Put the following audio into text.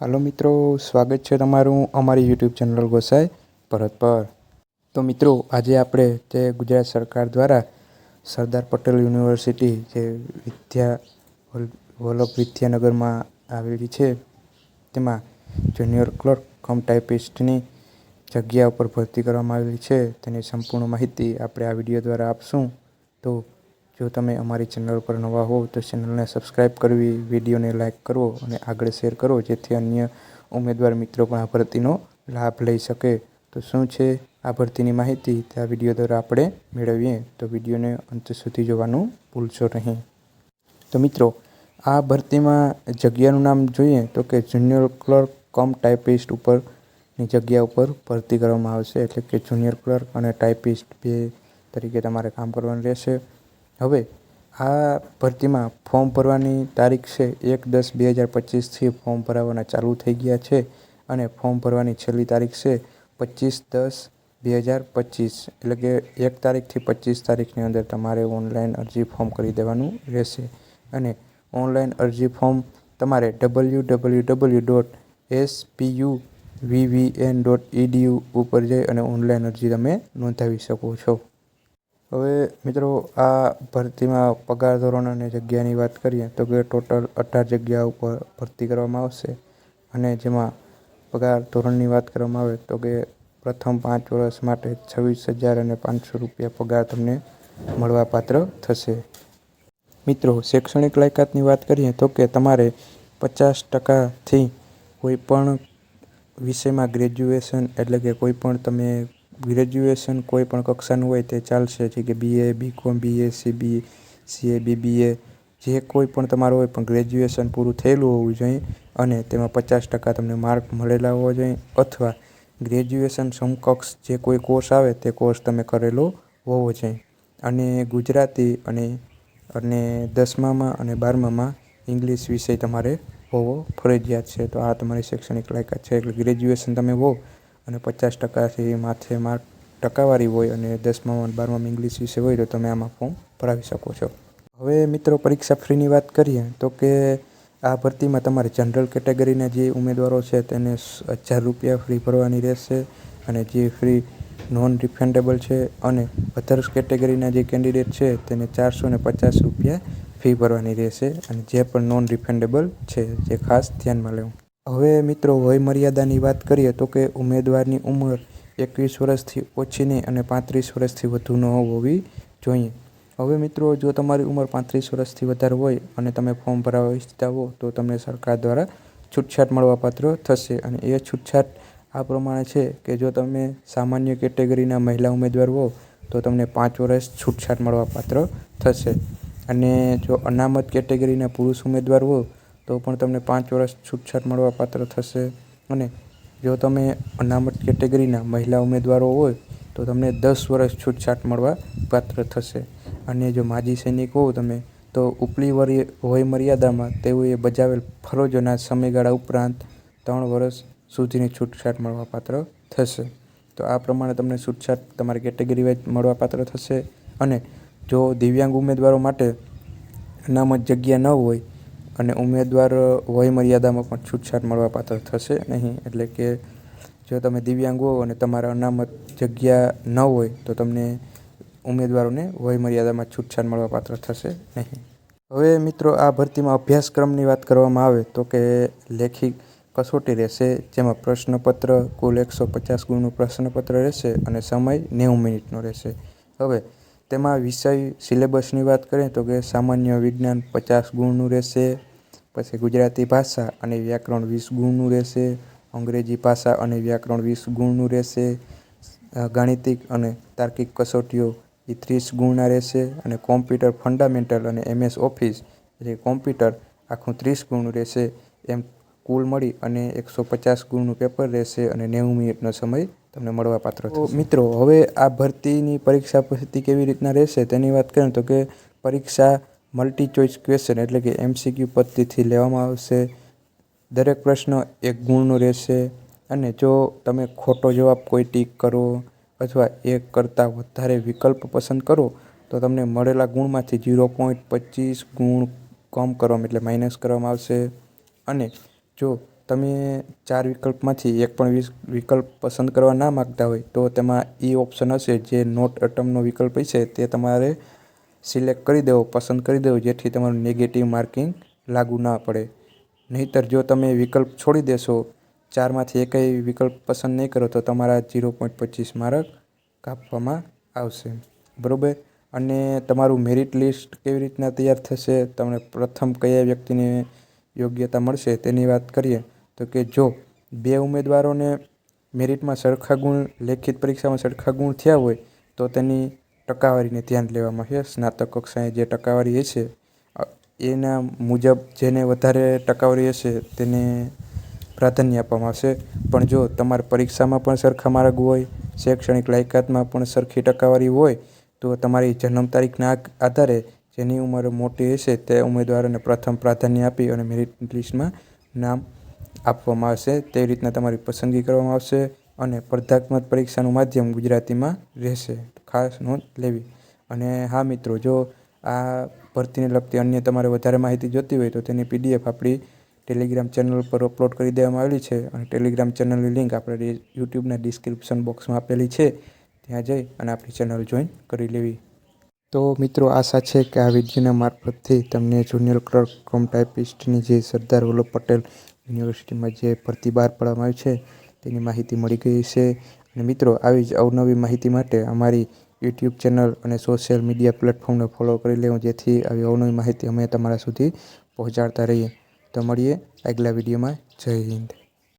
હાલો મિત્રો, સ્વાગત છે તમારું અમારી યુટ્યુબ ચેનલ ગોસાઈ ભરત પર. તો મિત્રો, આજે આપણે જે ગુજરાત સરકાર દ્વારા સરદાર પટેલ યુનિવર્સિટી જે વિદ્યા વલ- વલ્લભ વિદ્યાનગરમાં આવેલી છે, તેમાં જુનિયર ક્લર્ક, કમ ટાઈપિસ્ટની જગ્યા ઉપર ભરતી કરવામાં આવેલી છે. તેની સંપૂર્ણ માહિતી આપણે આ વીડિયો દ્વારા આપશું. તો જો તમે અમારી ચેનલ પર નવા હોવ તો ચેનલને સબસ્ક્રાઈબ કરવી, વિડીયોને લાઇક કરવો અને આગળ શેર કરો, જેથી અન્ય ઉમેદવાર મિત્રો પણ આ ભરતીનો લાભ લઈ શકે. તો શું છે આ ભરતીની માહિતી? તે આ વીડિયો દ્વારા આપણે મેળવીએ. તો વિડીયોને અંત સુધી જોવાનું ભૂલશો નહીં. તો મિત્રો, આ ભરતીમાં જગ્યાનું નામ જોઈએ તો કે જુનિયર ક્લર્ક કમ ટાઈપિસ્ટ ઉપરની જગ્યા ઉપર ભરતી કરવામાં આવશે. એટલે કે જુનિયર ક્લર્ક અને ટાઈપિસ્ટ બે તરીકે તમારે કામ કરવાનું રહેશે. હવે આ ભરતીમાં ફોર્મ ભરવાની તારીખ છે એક દસ બે હજાર પચીસથી ફોર્મ ભરાવાના ચાલુ થઈ ગયા છે અને ફોર્મ ભરવાની છેલ્લી તારીખ છે પચીસ દસ બે હજાર પચીસ. એટલે કે એક તારીખથી પચીસ તારીખની અંદર તમારે ઓનલાઈન અરજી ફોર્મ કરી દેવાનું રહેશે. અને ઓનલાઈન અરજી ફોર્મ તમારે W W W dot S P U VVN dot EDU ઉપર જઈ અને ઓનલાઈન અરજી તમે નોંધાવી શકો છો. હવે મિત્રો, આ ભરતીમાં પગાર ધોરણ અને જગ્યાની વાત કરીએ તો કે ટોટલ અઢાર જગ્યા ઉપર ભરતી કરવામાં આવશે અને જેમાં પગાર ધોરણની વાત કરવામાં આવે તો કે પ્રથમ પાંચ વર્ષ માટે છવ્વીસ હજાર અને પાંચસો રૂપિયા પગાર તમને મળવાપાત્ર થશે. મિત્રો, શૈક્ષણિક લાયકાતની વાત કરીએ તો કે તમારે પચાસ ટકાથી કોઈ પણ વિષયમાં ગ્રેજ્યુએશન એટલે કે કોઈ પણ તમે ગ્રેજ્યુએશન કોઈ પણ કક્ષાનું હોય તે ચાલશે, જે કે BA BCom BSc B CA BBA જે કોઈ પણ તમારું હોય પણ ગ્રેજ્યુએશન પૂરું થયેલું હોવું જોઈએ અને તેમાં પચાસ ટકા તમને માર્ક મળેલા હોવા જોઈએ અથવા ગ્રેજ્યુએશન સમકક્ષ જે કોઈ કોર્સ આવે તે કોર્સ તમે કરેલો હોવો જોઈએ. અને ગુજરાતી અને અને દસમામાં અને બારમામાં ઇંગ્લિશ વિષય તમારે હોવો ફરજિયાત છે. તો આ તમારી શૈક્ષણિક લાયકાત છે એટલે ગ્રેજ્યુએશન તમે હો અને પચાસ ટકાથી માથે માર્ક ટકાવારી હોય અને દસમામાં બારમામાં ઇંગ્લિશ વિષય હોય તો તમે આમાં ફોર્મ ભરાવી શકો છો. હવે મિત્રો પરીક્ષા ફ્રીની વાત કરીએ તો કે આ ભરતીમાં તમારે જનરલ કેટેગરીના જે ઉમેદવારો છે તેને હજાર રૂપિયા ફ્રી ભરવાની રહેશે અને જે ફ્રી નોન રિફંડેબલ છે અને અધર્સ કેટેગરીના જે કેન્ડિડેટ છે તેને ચારસો ને પચાસ રૂપિયા ફી ભરવાની રહેશે અને જે પણ નોન રિફંડેબલ છે જે ખાસ ધ્યાનમાં લેવું. હવે મિત્રો વય મર્યાદાની વાત કરીએ તો કે ઉમેદવારની ઉંમર એકવીસ વર્ષથી ઓછી નહીં અને પાંત્રીસ વર્ષથી વધુ ન હોવી જોઈએ. હવે મિત્રો જો તમારી ઉંમર પાંત્રીસ વર્ષથી વધારે હોય અને તમે ફોર્મ ભરાવવા ઈચ્છતા હો, તો તમને સરકાર દ્વારા છૂટછાટ મળવાપાત્ર થશે અને એ છૂટછાટ આ પ્રમાણે છે કે જો તમે સામાન્ય કેટેગરીના મહિલા ઉમેદવાર હો, તો તમને પાંચ વર્ષ છૂટછાટ મળવાપાત્ર થશે. અને જો અનામત કેટેગરીના પુરુષ ઉમેદવાર હો તો પણ તમને પાંચ વર્ષ છૂટછાટ મળવાપાત્ર થશે. અને જો તમે અનામત કેટેગરીના મહિલા ઉમેદવારો હોય, તો તમને દસ વર્ષ છૂટછાટ મળવા પાત્ર થશે. અને જો માજી સૈનિક હોવ તમે, તો ઉપલી વરી વય મર્યાદામાં તેઓએ બજાવેલ ફરજોના સમયગાળા ઉપરાંત ત્રણ વર્ષ સુધીની છૂટછાટ મળવાપાત્ર થશે. તો આ પ્રમાણે તમને છૂટછાટ તમારી કેટેગરી વાઇઝ મળવાપાત્ર થશે. અને જો દિવ્યાંગ ઉમેદવારો માટે અનામત જગ્યા ન હોય અને ઉમેદવાર વય મર્યાદામાં પણ છૂટછાટ મળવાપાત્ર થશે નહીં. એટલે કે જો તમે દિવ્યાંગ હો અને તમારા અનામત જગ્યા ન હોય, તો તમને ઉમેદવારોને વય મર્યાદામાં છૂટછાટ મળવાપાત્ર થશે નહીં. હવે મિત્રો, આ ભરતીમાં અભ્યાસક્રમની વાત કરવામાં આવે તો કે લેખિત કસોટી રહેશે, જેમાં પ્રશ્નપત્ર, કુલ એકસો પચાસ ગુણનું પ્રશ્નપત્ર રહેશે અને સમય નેવું મિનિટનો રહેશે. હવે તેમાં વિષય, સિલેબસની વાત કરીએ તો કે સામાન્ય વિજ્ઞાન પચાસ ગુણનું રહેશે પછી ગુજરાતી ભાષા અને વ્યાકરણ વીસ ગુણનું રહેશે, અંગ્રેજી ભાષા અને વ્યાકરણ વીસ ગુણનું રહેશે ગાણિતિક અને તાર્કિક કસોટીઓ એ ત્રીસ ગુણના રહેશે અને કોમ્પ્યુટર ફંડામેન્ટલ અને એમએસ ઓફિસ એટલે કોમ્પ્યુટર આખું ત્રીસ ગુણનું રહેશે. એમ કુલ મળી અને એકસો પચાસ ગુણનું પેપર રહેશે અને નેવું મિનિટનો સમય તમને મળવાપાત્ર થશે. મિત્રો, હવે આ ભરતીની પરીક્ષા પરિસ્થિતિ કેવી રીતના રહેશે તેની વાત કરીએ તો કે પરીક્ષા મલ્ટી ચોઇસ ક્વેશ્ચન એટલે કે એમસીક્યુ પદ્ધતિથી લેવામાં આવશે. દરેક પ્રશ્ન એક ગુણનો રહેશે અને જો તમે ખોટો જવાબ કોઈ ટીક કરો અથવા એક કરતાં વધારે વિકલ્પ પસંદ કરો, તો તમને મળેલા ગુણમાંથી ઝીરો પોઈન્ટ પચીસ ગુણ કમ કરવામાં એટલે માઇનસ કરવામાં આવશે. અને જો તમે ચાર વિકલ્પમાંથી એક પણ વિકલ્પ પસંદ કરવા ના માગતા હોય, તો તેમાં એ ઓપ્શન હશે જે નોટ અટમનો વિકલ્પ હશે, તે તમારે સિલેક્ટ કરી દેવો, પસંદ કરી દેવો, જેથી તમારું નેગેટિવ માર્કિંગ લાગુ ના પડે. નહીંતર જો તમે વિકલ્પ છોડી દેશો, ચારમાંથી એકેય વિકલ્પ પસંદ નહીં કરો, તો તમારા ઝીરો પોઈન્ટ પચીસ માર્ક કાપવામાં આવશે. બરાબર? અને તમારું મેરિટ લિસ્ટ કેવી રીતના તૈયાર થશે, તમને પ્રથમ કયા વ્યક્તિને યોગ્યતા મળશે તેની વાત કરીએ. તો કે જો બે ઉમેદવારોને મેરિટમાં સરખા ગુણ લેખિત પરીક્ષામાં સરખા ગુણ થયા હોય, તો તેની ટકાવારીને ધ્યાન લેવામાં આવશે સ્નાતક કક્ષાએ જે ટકાવારી હશે એના મુજબ જેને વધારે ટકાવારી હશે તેને પ્રાધાન્ય આપવામાં આવશે. પણ જો તમારે પરીક્ષામાં પણ સરખા માર્ગ હોય, શૈક્ષણિક લાયકાતમાં પણ સરખી ટકાવારી હોય, તો તમારી જન્મ તારીખના આધારે જેની ઉંમર મોટી હશે તે ઉમેદવારોને પ્રથમ પ્રાધાન્ય આપી અને મેરિટ લિસ્ટમાં નામ આપવામાં આવશે. તે રીતના તમારી પસંદગી કરવામાં આવશે. અને સ્પર્ધાત્મક પરીક્ષાનું માધ્યમ ગુજરાતીમાં રહેશે. ખાસ નોંધ લેવી. અને હા મિત્રો, જો આ ભરતીને લગતી અન્ય તમારે વધારે માહિતી જોઈતી હોય તો તેની પીડીએફ આપણી ટેલિગ્રામ ચેનલ પર અપલોડ કરી દેવામાં આવેલી છે અને ટેલિગ્રામ ચેનલની લિંક આપણે યુટ્યુબના ડિસ્ક્રિપ્શન બોક્સમાં આપેલી છે. ત્યાં જઈ અને આપણી ચેનલ જોઈન કરી લેવી. તો મિત્રો, આશા છે કે આ વિડીયોના મારફતથી તમને જુનિયર ક્લર્ક, કમ ટાઈપિસ્ટની જે સરદાર વલ્લભ પટેલ યુનિવર્સિટીમાં જે ભરતી બહાર પાડવામાં આવી છે તેની માહિતી મળી ગઈ છે. અને મિત્રો, આવી જ અવનવી માહિતી માટે અમારી યુટ્યુબ ચેનલ અને સોશિયલ મીડિયા પ્લેટફોર્મને ફોલો કરી લેવું, જેથી આવી અવનવી માહિતી અમે તમારા સુધી પહોંચાડતા રહીએ. તો મળીએ આગલા વિડીયોમાં. જય હિન્દ.